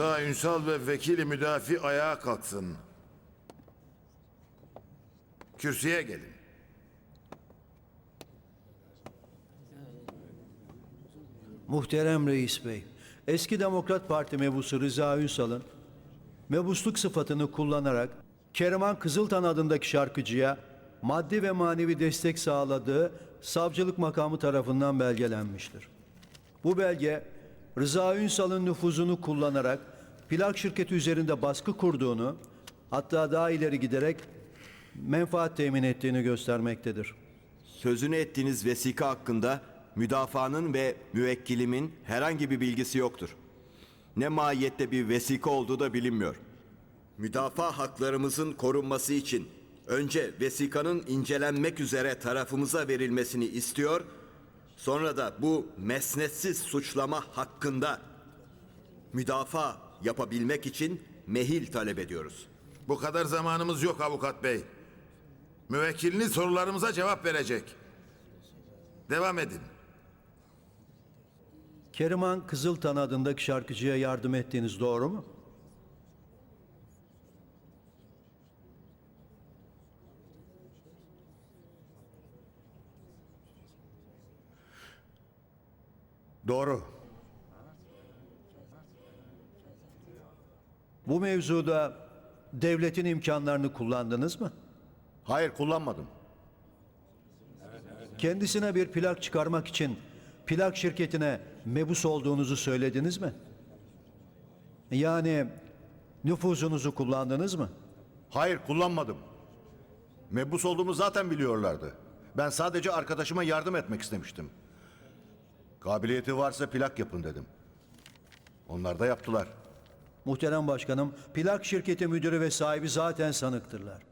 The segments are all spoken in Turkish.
Rıza Ünsal ve vekili müdafi ayağa kalksın. Kürsüye gelin. Muhterem Reis Bey, eski Demokrat Parti mebusu Rıza Ünsal'ın mebusluk sıfatını kullanarak Keriman Kızıltan adındaki şarkıcıya maddi ve manevi destek sağladığı savcılık makamı tarafından belgelenmiştir. Bu belge Rıza Ünsal'ın nüfuzunu kullanarak plak şirketi üzerinde baskı kurduğunu hatta daha ileri giderek menfaat temin ettiğini göstermektedir. Sözünü ettiğiniz vesika hakkında müdafaanın ve müvekkilimin herhangi bir bilgisi yoktur. Ne mahiyette bir vesika olduğu da bilinmiyor. Müdafaa haklarımızın korunması için önce vesikanın incelenmek üzere tarafımıza verilmesini istiyor, sonra da bu mesnetsiz suçlama hakkında müdafaa yapabilmek için mehil talep ediyoruz. Bu kadar zamanımız yok avukat bey. Müvekkiliniz sorularımıza cevap verecek. Devam edin. Keriman Kızıltan adındaki şarkıcıya yardım ettiğiniz doğru mu? Doğru. Bu mevzuda devletin imkanlarını kullandınız mı? Hayır kullanmadım. Kendisine bir plak çıkarmak için plak şirketine mebus olduğunuzu söylediniz mi? Yani nüfuzunuzu kullandınız mı? Hayır kullanmadım. Mebus olduğumu zaten biliyorlardı. Ben sadece arkadaşıma yardım etmek istemiştim. Kabiliyeti varsa plak yapın dedim. Onlar da yaptılar. Muhterem başkanım, plak şirketi müdürü ve sahibi zaten sanıktırlar.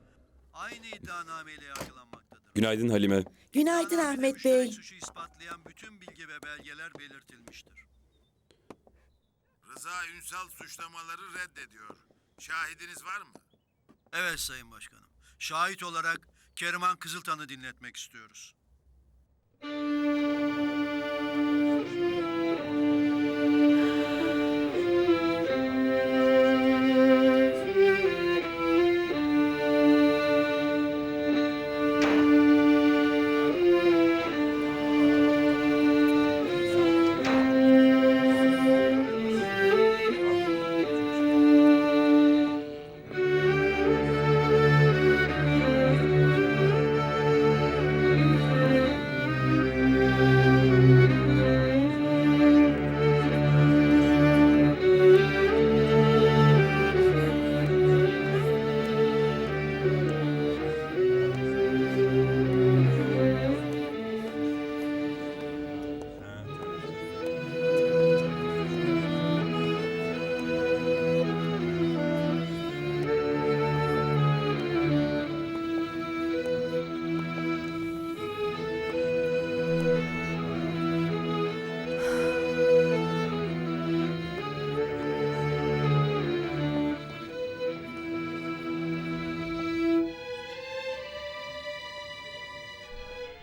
Aynı iddianameyle yargılanmaktadır. Günaydın Halime. Günaydın Ahmet Bey. Suçu ispatlayan bütün bilgi ve belgeler belirtilmiştir. Rıza Ünsal suçlamaları reddediyor. Şahidiniz var mı? Evet Sayın Başkanım. Şahit olarak Keriman Kızıltan'ı dinletmek istiyoruz.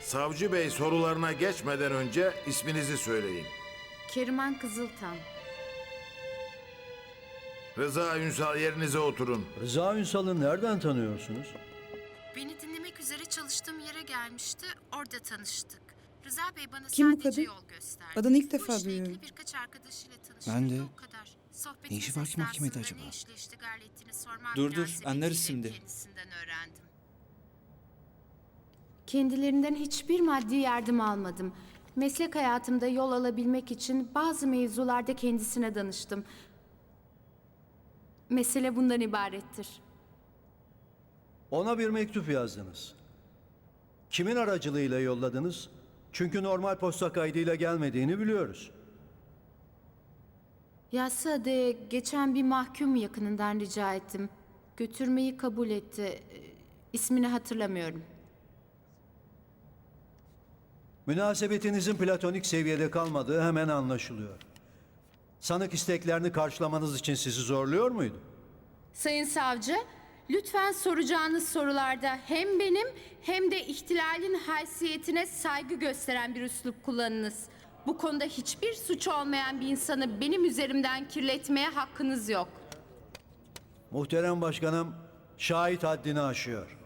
Savcı bey sorularına geçmeden önce isminizi söyleyin. Keriman Kızıltan. Rıza Ünsal yerinize oturun. Rıza Ünsal'ı nereden tanıyorsunuz? Beni dinlemek üzere çalıştığım yere gelmişti. Orada tanıştık. Rıza Bey bana Kim bu sadece kadın? yol gösterdi. Adını ilk defa işle ilgili duyuyorum. birkaç arkadaşıyla tanıştım. Ben de. O kadar. Sohbetimiz Ne işi var ki mahkemede esnasında acaba? Ne işle iştigal ettiğini sormam Dur, dur, anlarız şimdi. Kendisinden öğrendim. Kendilerinden hiçbir maddi yardım almadım. Meslek hayatımda yol alabilmek için bazı mevzularda kendisine danıştım. Mesele bundan ibarettir. Ona bir mektup yazdınız. Kimin aracılığıyla yolladınız? Çünkü normal posta kaydıyla gelmediğini biliyoruz. Yassıada'ya geçen bir mahkum yakınından rica ettim. Götürmeyi kabul etti. Ee, İsmini hatırlamıyorum. Münasebetinizin platonik seviyede kalmadığı hemen anlaşılıyor. Sanık isteklerini karşılamanız için sizi zorluyor muydu? Sayın Savcı, lütfen soracağınız sorularda hem benim hem de ihtilalin haysiyetine saygı gösteren bir üslup kullanınız. Bu konuda hiçbir suçu olmayan bir insanı benim üzerimden kirletmeye hakkınız yok. Muhterem başkanım şahit haddini aşıyor.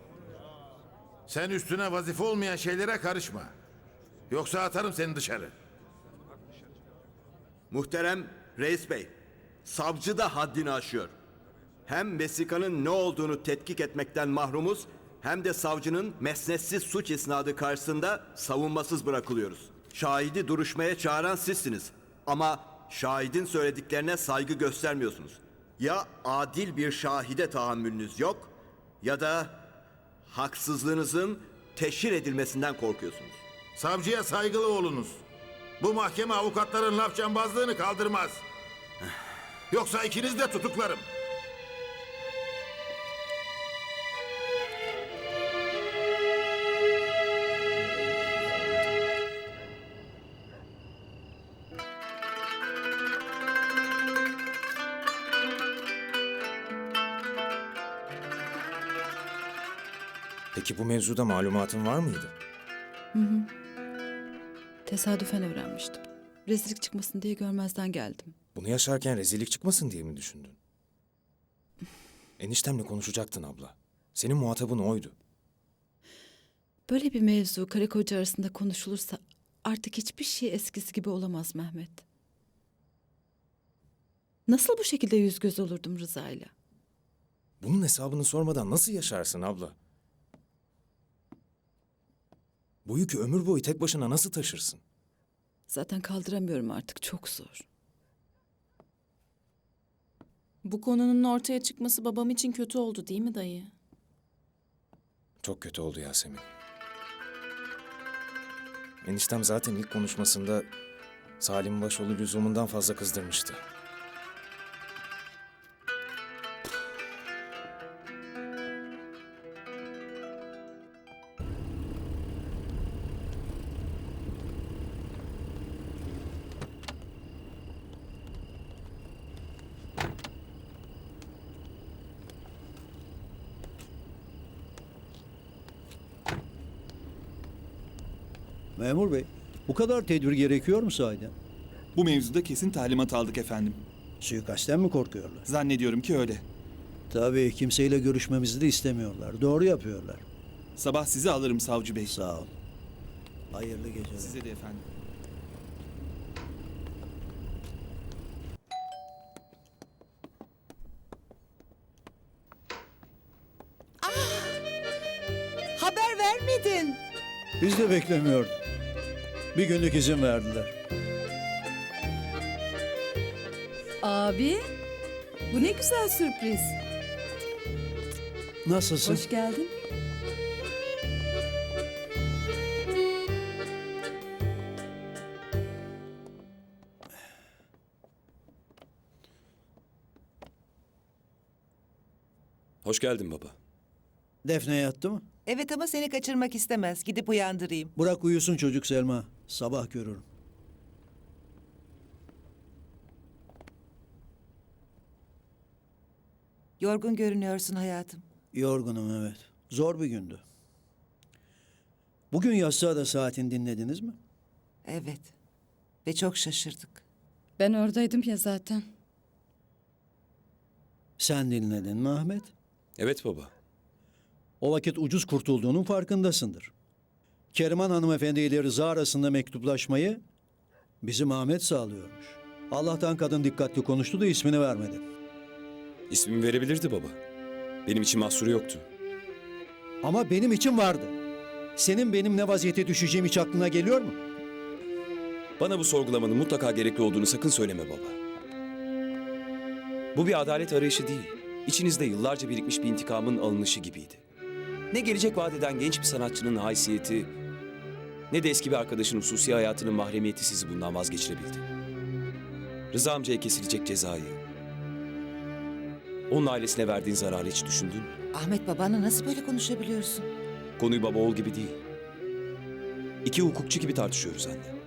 Sen üstüne vazife olmayan şeylere karışma. Yoksa atarım seni dışarı. Muhterem Reis Bey, savcı da haddini aşıyor. Hem vesikanın ne olduğunu tetkik etmekten mahrumuz, hem de savcının mesnetsiz suç isnadı karşısında savunmasız bırakılıyoruz. Şahidi duruşmaya çağıran sizsiniz. Ama şahidin söylediklerine saygı göstermiyorsunuz. Ya adil bir şahide tahammülünüz yok ya da haksızlığınızın teşhir edilmesinden korkuyorsunuz. Savcıya saygılı olunuz. Bu mahkeme avukatların laf cambazlığını kaldırmaz. Yoksa ikiniz de tutuklarım. Peki bu mevzuda malumatın var mıydı? Tesadüfen öğrenmiştim. Rezillik çıkmasın diye görmezden geldim. Bunu yaşarken rezillik çıkmasın diye mi düşündün? Eniştemle konuşacaktın abla. Senin muhatabın oydu. Böyle bir mevzu karı koca arasında konuşulursa artık hiçbir şey eskisi gibi olamaz Mehmet. Nasıl bu şekilde yüz göz olurdum Rıza'yla? Bunun hesabını sormadan nasıl yaşarsın abla? Bu yükü ömür boyu tek başına nasıl taşırsın? Zaten kaldıramıyorum artık çok zor. Bu konunun ortaya çıkması babam için kötü oldu değil mi dayı? Çok kötü oldu Yasemin. Eniştem zaten ilk konuşmasında Salim Başoğlu lüzumundan fazla kızdırmıştı. Memur bey bu kadar tedbir gerekiyor mu sahiden? Bu mevzuda kesin talimat aldık efendim. Suikastten mi korkuyorlar? Zannediyorum ki öyle. Tabii kimseyle görüşmemizi de istemiyorlar. Doğru yapıyorlar. Sabah sizi alırım savcı bey. Sağ ol. Hayırlı geceler. Size de efendim. Haber vermedin. Biz de beklemiyorduk. Bir günlük izin verdiler. Abi, bu ne güzel sürpriz. Nasılsın? Hoş geldin. Hoş geldin baba. Defne yattı mı? Evet ama seni kaçırmak istemez. Gidip uyandırayım. Bırak uyusun çocuk Selma. Sabah görürüm. Yorgun görünüyorsun hayatım. Yorgunum evet. Zor bir gündü. Bugün yatsı da saatin dinlediniz mi? Evet. Ve çok şaşırdık. Ben oradaydım ya zaten. Sen dinledin mi Ahmet? Evet baba. O vakit ucuz kurtulduğunun farkındasındır. Keriman hanımefendi ile Rıza arasında mektuplaşmayı bizim Ahmet sağlıyormuş. Allah'tan kadın dikkatli konuştu da ismini vermedi. İsmimi verebilirdi baba. Benim için mahsuru yoktu. Ama benim için vardı. Senin benim ne vaziyete düşeceğim hiç aklına geliyor mu? Bana bu sorgulamanın mutlaka gerekli olduğunu sakın söyleme baba. Bu bir adalet arayışı değil. İçinizde yıllarca birikmiş bir intikamın alınışı gibiydi. Ne gelecek vaat eden genç bir sanatçının haysiyeti, ne de eski bir arkadaşın hususi hayatının mahremiyeti sizi bundan vazgeçirebildi. Rıza amcaya kesilecek cezayı, onun ailesine verdiğin zararı hiç düşündün mü? Ahmet babanla nasıl böyle konuşabiliyorsun? Konuyu baba oğul gibi değil. İki hukukçu gibi tartışıyoruz anne.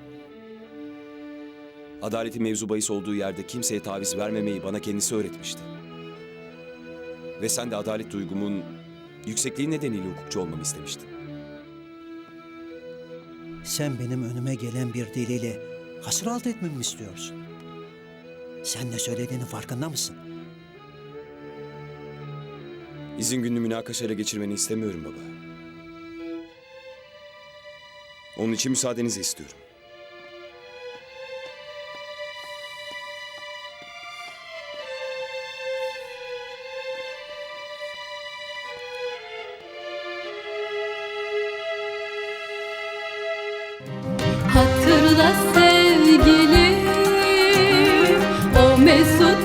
Adaletin mevzu bahis olduğu yerde kimseye taviz vermemeyi bana kendisi öğretmişti. Ve sen de adalet duygumun yüksekliği nedeniyle hukukçu olmamı istemiştin. Sen benim önüme gelen bir deliyle Hasır altı etmemi mi istiyorsun? Sen ne söylediğinin farkında mısın? İzin gününü münakaşayla geçirmeni istemiyorum baba. Onun için müsaadenizi istiyorum. Hatırla sevgilim o mesut